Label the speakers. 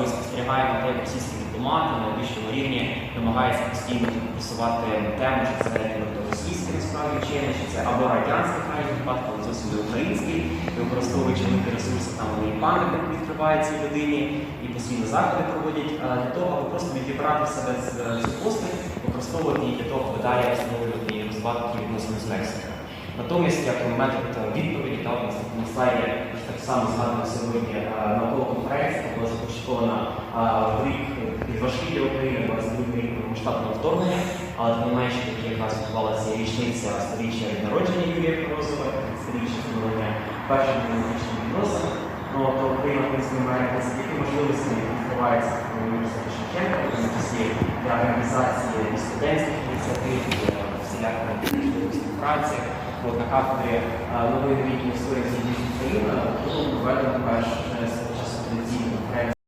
Speaker 1: ми спостерігаємо те, як російські дипломати на найвищому рівні намагаються постійно просувати тему, чи це російське насправді вчення, чи це або радянське край випадку, але зовсім не український, і використовуючи великі ресурси, там вони і пам'ятник відкривають цій людині, і постійно заходи проводять для того, аби просто відібрати себе з- цю постать, використовувати її для того, аби далі встановлювати і розвивати відносини з Мексикою. Натомість, як метод е, відповіді, та, на слайді так само згадано сьогодні е, конференція, започаткована е, в рік під важкий для України, 22 рік масштабного вторгнення, але менше тоді якраз відбувалася річниця сторіччя народження Юрія Морозова, 30-річчя встановлення перших демократичних відносин. Ну, то Україна, в принципі, має які можливості відкриваються в університеті Шевченка, в тому числі для організації і студентських ініціатив, е, всілякої співпраці. От на кафедрі е, нової новітньої історії з України було проведено перше